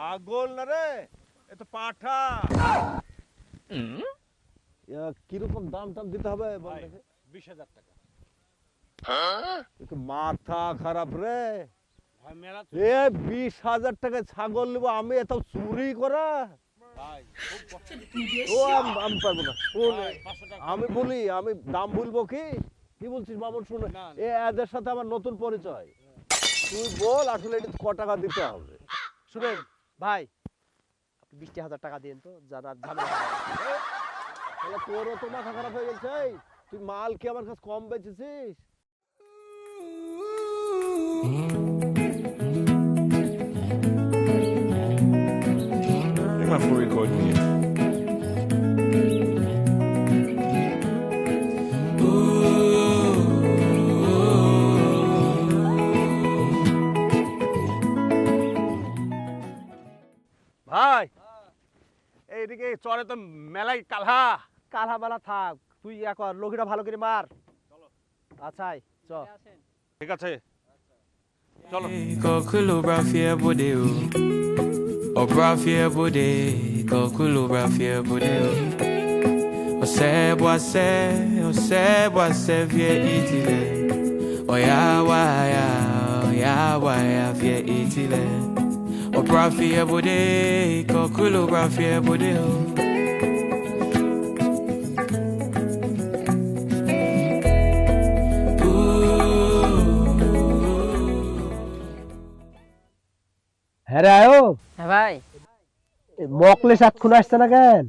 ছাগল না রে? এ তো পাঠা। কীরকম দাম টাম দিতে হবে ভাই, বিশ হাজার টাকা। এ মাথা খারাপ রে। এ বিশ হাজার টাকায় ছাগল নেব আমি এত চুরি করা? ও আম- আমি পারব না। টাকা। আমি বলি আমি দাম বলব কি? কি বলছিস মামুন শুনে। এ এদের সাথে আমার নতুন পরিচয়। তুই বল আসলে এটা ক টাকা দিতে হবে? শুনেন ভাই, আপনি বিশটি হাজার টাকা দিন তো যারা ঝামেলা তাহলে তোরও তো মাথা খারাপ হয়ে গেছে তুই মাল কি আমার কাছে কম বেচেছিস? Think my phone এদিকে চরে তো মেলাই কালহা। কালহা মেলা থাক তুই এখন লোকিটা ভালো করে মার। আচ্ছাই চল ঠিক আছে। চলো। কখলো ব্রাফিয়া বোদে ও। ও ব্রাফিয়া বোদে কখলো ব্রাফিয়া বোদে ও। ও সে বাসে ও সে বাসে ফিয়ে ইতিলে ও ইয়া ওয়া ইয়া Brafia bode, kokulo brafia bode o. হ্যাঁ রে আয়ো হ্যাঁ ভাই। মকলে সাতক্ষণ আসছে না কেন?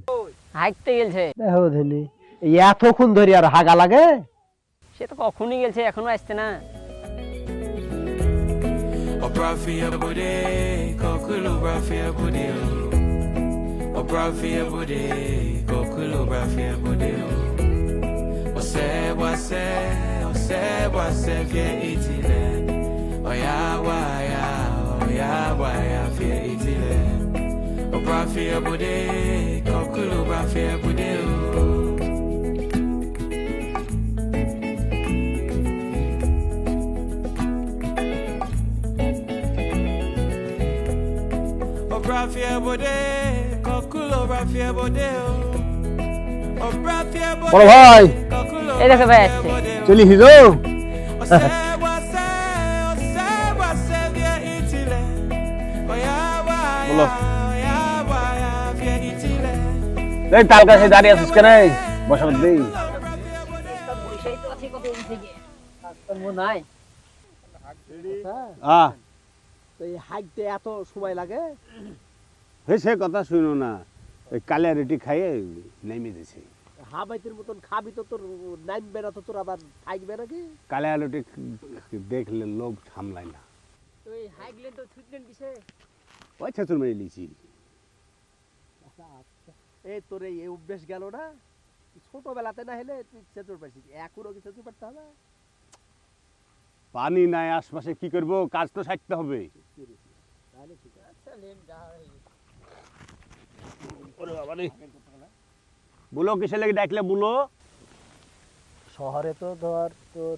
হাঁটতে গেছে দেখো ধনি। এতক্ষণ ধরে আর হাগা লাগে? সে তো কখনই গেছে এখনও আসছে না। Kokulu brafia budeo O oh. brafia oh, bude Kokulu brafia budeo O oh. se wase O itile. O ya waya O ya itile. O brafia bude Kokulu brafia wa ya, o ya wa ya vie itile. এই তাল কাছে দাঁড়িয়ে আছিস কেন? বসাবার দিই। নাই। আহ। তো এই হাইটতে এত সময় লাগে? হে সে কথা শুনো না। ওই কালিয়া রুটি খাইয়ে নেমে দিছে। হাবাইতের মতন খাবি তো তোর নামবে না তো তোর আবার থাকবে নাকি? কালিয়া রুটি দেখলে লোভ সামলায় না। তুই হাইগলেন তো ছুটলেন কিসে? ওই ছেচুর মেরে লিছি এই তোর এই অভ্যেস গেল না? ছোটবেলাতে না হলে তুই চেতুর পাইছিস। এখনও কি চেতুর পারতে হবে? পানি নাই আশপাশে কি করব? কাজ তো সারতে হবে। তাহলে ঠিক আছে। বুলো কিসে লেগে ডাকলে বুলো? শহরে তো ধর তোর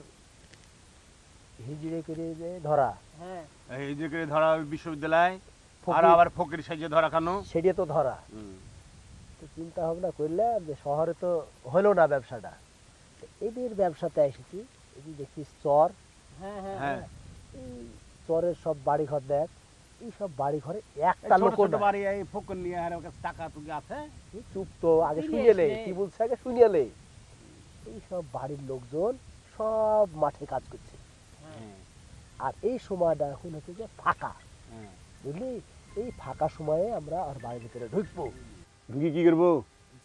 হিজড়ে করে যে ধরা। হ্যাঁ। এই যে করে ধরা বিশ্ববিদ্যালয় আর আবার ফকির সাইজে ধরা খানো সেটা তো ধরা। তো চিন্তা ভাবনা করলাম যে শহরে তো হলো না ব্যবসাটা। এদের ব্যবসাতে এসেছি এই যে দেখছিস চর। হ্যাঁ হ্যাঁ হ্যাঁ। এই চরের সব বাড়ি ঘর দেখ। এই সব বাড়ি ঘরে একটা লোক বাড়ি এই ফকির নিয়ে আর ওর কাছে টাকা টুকি আছে? চুপ তো আগে শুনিয়েলে কি বলছে আগে শুনিয়েলে এই সব বাড়ির লোকজন সব মাঠে কাজ করছে। হ্যাঁ, আর এই সময়টা এখন হচ্ছে যে ফাঁকা। হ্যাঁ। বুঝলি? এই ফাঁকা সময়ে আমরা আর বাড়ির ভিতরে ঢুকবো। ঢুকি কি করব?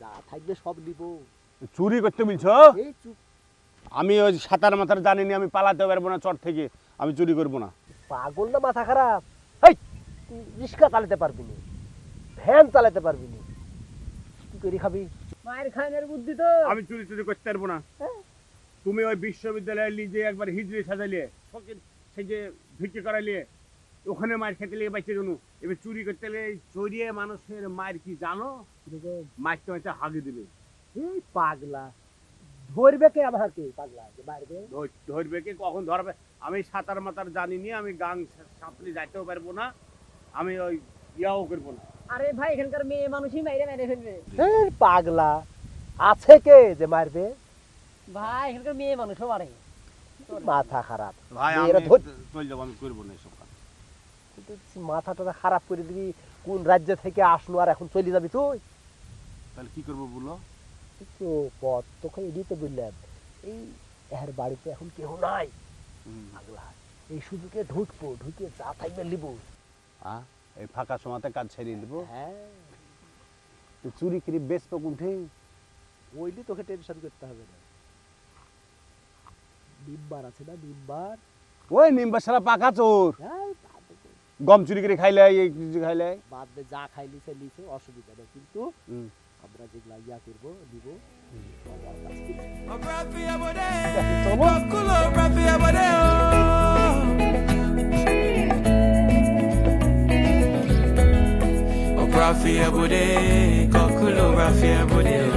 যা থাকবে সব নিব চুরি করতে বলছ? আমি ওই সাঁতার মাথার জানিনি আমি পালাতে পারব না চট থেকে। আমি চুরি করব না। পাগল না মাথা খারাপ? তুই রিক্সা চালাতে পারবি না ভ্যান চালাতে পারবি না কি করে খাবি? মায়ের খানের বুদ্ধি তো। আমি চুরি চুরি করতে পারব না। তুমি ওই বিশ্ববিদ্যালয়ে লিজে একবার হিজড়ি সাজাইলে ফকির সেই যে ভিক্ষি করাইলে ওখানে মায়ের খেতে লেগে বাইচে গেল এবার চুরি করতে গেলে চড়িয়ে মানুষের মায়ের কি জানো? মায়ের তো হয়তো হাগে দিবে। এই পাগলা? ধরবে কে আমাকে পাগলা? যে মারবে? ধরবে কে? কখন ধরবে? আমি সাঁতার মাতার জানি নি আমি গাং সাঁতরে যাইতেও পারব না। আমি ওই ইয়াও করব না। আরে ভাই এখানকার মেয়ে মানুষই মাইরে মেরে ফেলবে। এই পাগলা। আছে কে যে মারবে? ভাই এখানকার মেয়ে মানুষও মারে। মাথা খারাপ। ভাই আমি ধর- চলে যাব আমি করব না এসব কাজ। মাথাটা খারাপ করে দিবি কোন রাজ্য থেকে আসলো আর এখন চলে যাবি তুই? তাহলে কি করব বলো? তো পথ তোকে এডি তো বললাম। এই এর বাড়িতে এখন কেউ নাই। পাগলা। এই সুযোগে ঢুকবো ঢুকে যা থাকবে লিব হ্যাঁ এই ফাঁকা সময়তে কাজ ছেড়ে দেবো হ্যাঁ। তুই চুরি করি বেচবো কোনঠে ওইলি তোকে টেনশন করতে হবে না। ডিব্বার আছে না ডিব্বার? ওই নিম্বা সারা পাকা চোর। হ্যাঁ গম চুরি করে খাইলে এই কিছু খাইলে? বাদ দে যা খাইলি সে লিছে অসুবিধা নেই। কিন্তু আমরা যেগুলা ইয়া করব দিব সবার profit every day, cough culo rafi every day.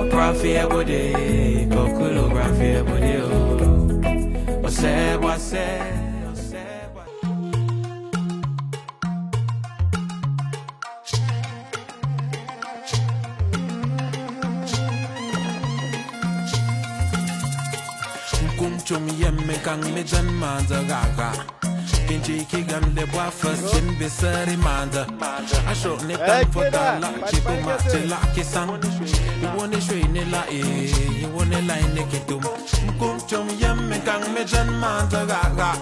A profit every day, cough culo rafi every day. I said, I said. Kum chum yemme kang me jan manza gaga. Kinji kigamle wafas jimbi sari manda. Asho ne tan fotala chiku ma chila kisang Iwone shwe ne la e Iwone la ne kitum Mkum chom yem me kang me jan manda ga ga.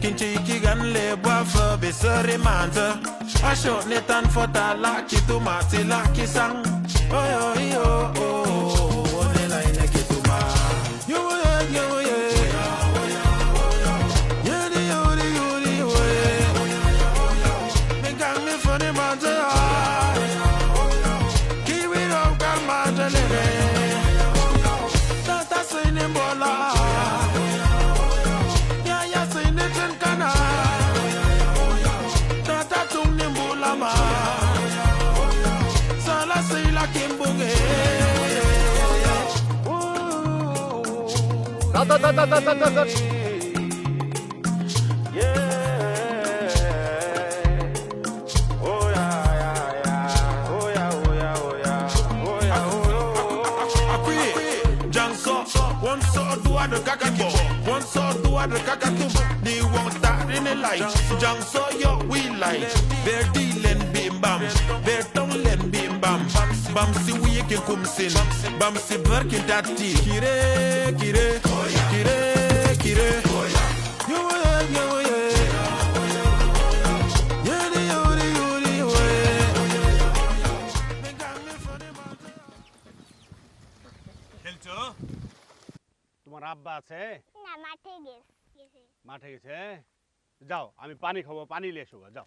Kinji kigamle wafa be sari manda. Asho ne tan fotala chiku ma chila kisang Oh oh oh oh soy la que embugué. Ta, ta, ta, ta, ta, ta, ta, ta. the kakatu One saw do the kakatu The one that in the light. Jang saw your we light. Bam si wie ke kum sin Bam si verkin tati Kire kire Kire kire তোমার আব্বা আছে না মাঠে গেছে মাঠে গেছে যাও আমি পানি খাব পানি নিয়ে এসো যাও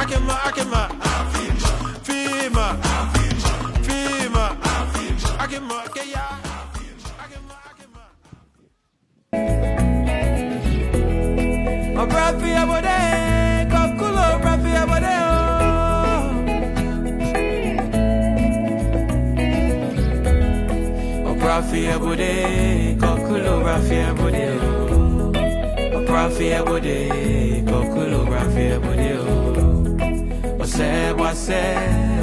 Akima, Akima. Fima. Fima. Akima, Kaya. Rafi Abode, Kokulo, Rafi Abode, oh. Rafi Abode, Kokulo, Rafi Abode, oh. Rafi Abode, Kokulo, Rafi Abode, oh sɛ boasɛ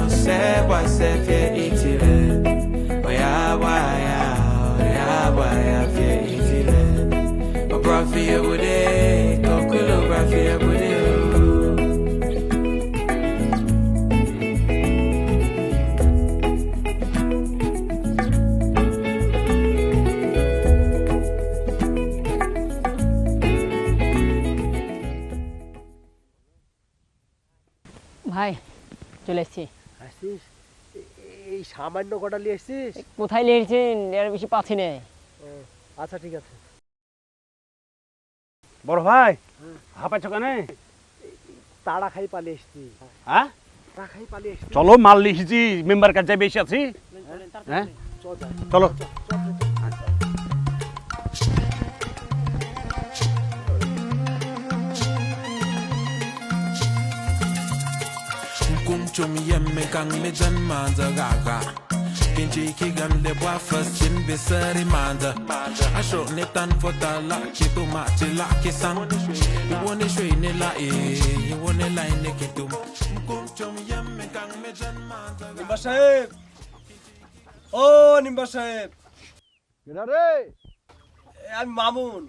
ɔsɛ boasɛ fiɛ itirɛ ɔyaboaya ɔyaboaya fiɛ itirɛ ɔbrɔfiɛ wode সামান্য কটা নিয়ে এসছিস? কোথায় নিয়ে লিখছেন এর বেশি পাচ্ছি না আচ্ছা ঠিক আছে। বড় ভাই হাঁপাচ্ছ কেন? তাড়া খাই পালিয়ে এসছি। হ্যাঁ? তাড়া খাই পালিয়ে এসছি। চলো মাল লিখেছি মেম্বার কাছে বেশি আছি। হ্যাঁ? চল চলো। Kum chum yem me kang me jan manza gaga Kinchi ki gan le bwa first chin be sari manza A sho ne tan fota la ki tu ma chi la ki sang You want shwe ne la e You want la ne ki tum Kum chum yem me kang me jan manza নিম্বা সাহেব ও নিম্বা সাহেব কেডা রে আমি মামুন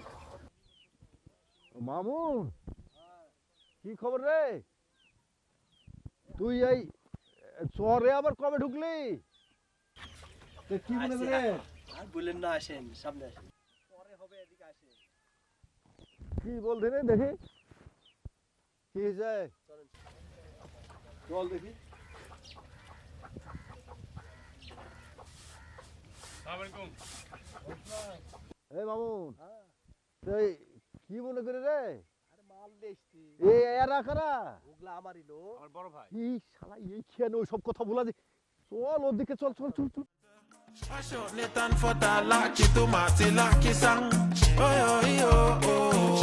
মামুন কি খবর রে তুই এই চরে আবার কবে ঢুকলি? কি মনে করে? আর বললেন না আসেন সামনে আসেন। পরে হবে এদিকে আসেন। কি বলতে রে দেখি? কি যায় চল দেখি। এই মামুন তুই কি মনে করে রে? এ এরা কারা? ওগুলা আমারই লো এই শালা এই খেয়ে ওই সব কথা বলা যে? চল ওদিকে চল চল চল চল। A sho ne tan fota la ki tu ma chi la ki sang Oh yo yo oh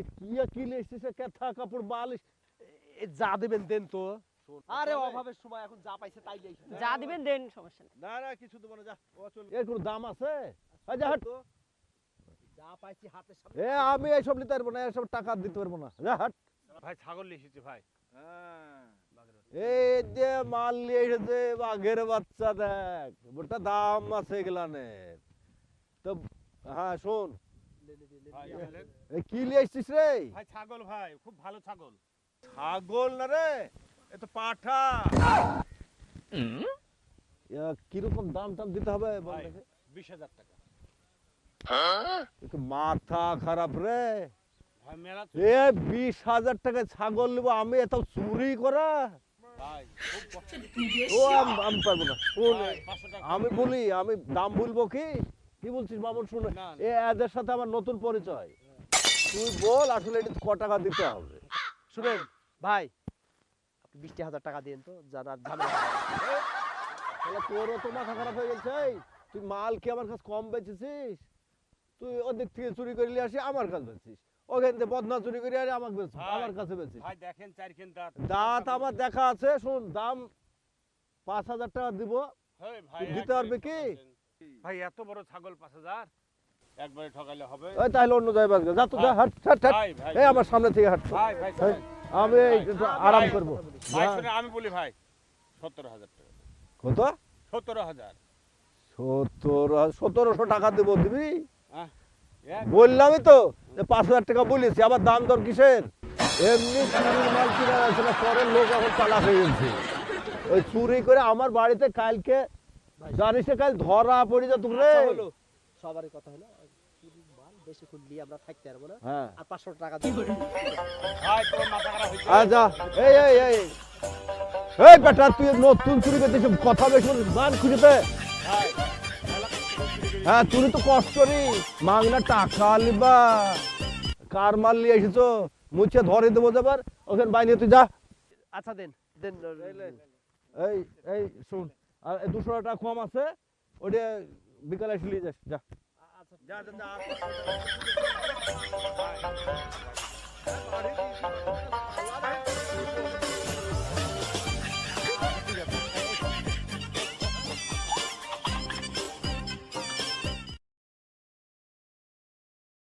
এ কি আর কি লেসছে কাপড় বালিশ। যা দেবেন দেন তো। আরে অভাবের সময় এখন যা পাইছে তাই যা দিবেন দেন সমস্যা নেই। না না কিছু দেবো না যা এর কোনো দাম আছে? যা হাট। যা পাইছি হাতের সামনে। এ আমি এইসব নিতে পারব না এসব টাকা দিতে পারব না। যা হাট। ভাই ছাগল লিখেছি ভাই। এই যে মাল নিয়ে এসেছে বাঘের বাচ্চা দেখ। ওটা দাম আছে এগুলানের। তো হ্যাঁ শোন কি নিয়ে এসছিস রে? ভাই ছাগল ভাই খুব ভালো ছাগল। ছাগল না রে এ তো পাঠা। কীরকম দাম টাম দিতে হবে বল ভাই দেখি। বিশ হাজার টাকা। মাথা খারাপ রে। এ বিশ হাজার টাকা ছাগল নেব আমি এত চুরি করা? ও পারব না। আমি বলি আমি দাম বলব কি? কি বলছিস মামুন শুনে। এ এদের সাথে আমার নতুন পরিচয়। তুই বল আসলে এটা ক টাকা দিতে হবে? শুনেন ভাই আপনি বিশটি হাজার টাকা দিন তো যারা ঝামেলা তাহলে তোরও তো মাথা খারাপ হয়ে গেছে তুই মাল কি আমার কাছে কম বেচেছিস? তুই ওদিক থেকে চুরি করে নিয়ে আসি আমার কাছে বেচিস ওখান থেকে বদনা চুরি করে আরে আমাকে বেচিস আমার কাছে বেচিস ভাই দেখেন চারখান দাঁত। দাঁত আমার দেখা আছে শুন দাম পাঁচ হাজার টাকা দিব। ভাই দিতে পারবে কি? ভাই এত বড় ছাগল পাঁচ হাজার? একবারে ঠকাইলে হবে। ওই তাহলে অন্য জায়গায় যা তো যা হাট হাট হাট। এই আমার সামনে থেকে হাট ভাই ভাই আমি একটু আরাম করব। ভাই। শুনে আমি বলি ভাই সত্তর হাজার টাকা কত? সত্তর হাজার। সত্তর সতেরোশো টাকা দেবো দিবি বললামই তো যে পাঁচ হাজার টাকা বলেছি আবার দাম দর কিসের? এমনি চুরির মাল কিনা আছে না পরের লোক এখন চালাক হয়ে গেছে। ওই চুরি করে আমার বাড়িতে কালকে জানিস কাল ধরা পড়ে যা তোরে। আচ্ছা সবারই কথা হলো বেশিক্ষণ নিয়ে আমরা থাকতে পারব না। হ্যাঁ। আর পাঁচশো টাকা দিব ভাই তোমার মাথা খারাপ হয়েছে। আচ্ছা এই এই এই। এই বেটা তুই নতুন চুরি কথা বেশি মান খুঁজেতে। হ্যাঁ তুই তো কষ্ট নি মাগনা টাকা লিবা। কার মাল নিয়ে এসেছ? মুছে ধরে দেবো যাবার ওখানে বাইরে তুই যা। আচ্ছা দেন দেন। এই এই শুন। আর দুশো টাকা কম আছে ওটা বিকালে এসে নিয়ে যাস যা। আচ্ছা যা যা।